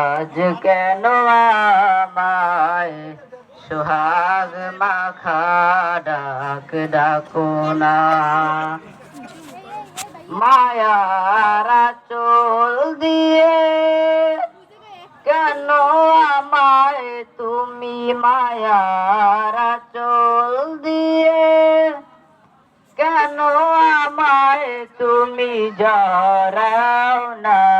আজ কেন আমায় সুহাগ মাখা ডাক ডাকো না? মায়ারা চোল দিয়ে কেন আমায় তুমি মায়ারা চোল দিয়ে? কেন আমায় তুমি জরাও না?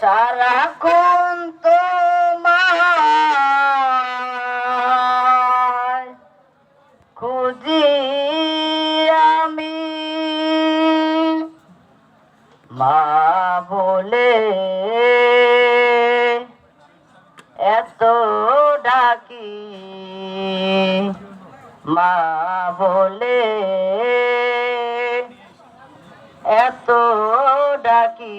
সারাক্ষণ তোমায় খুঁজি আমি মা বলে এত ডাকি। মা বলে এত ডাকি।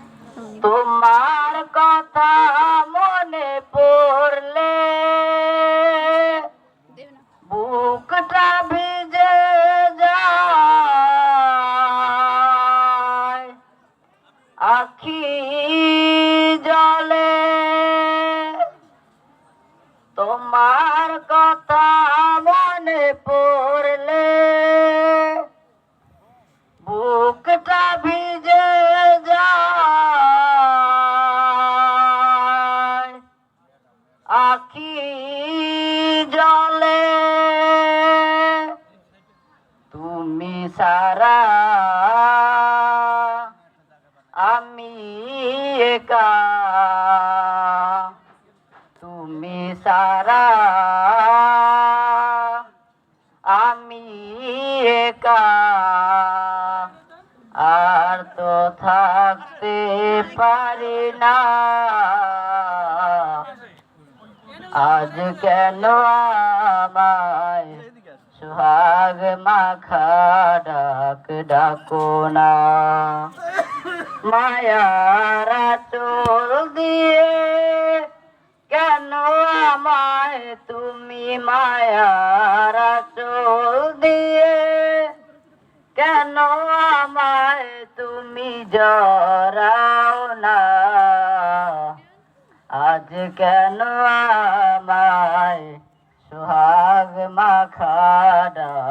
তোমার কথা মনে পড়লে বুকটা ভিজে যায় আখি জলে। তোমার কথা মনে পড়লে সারা। আমি একা। তুমি সারা। আমি একা। আর তো থাকতে পারি না। আজ কেন আমায় সুহাগ মাখা ডাক ডাকো না মায়ারা চোল দিয়ে কেন আমায় তুমি মায়ারা চোল দিয়ে কেন আমায় তুমি জরাও না আজ কেন আমায়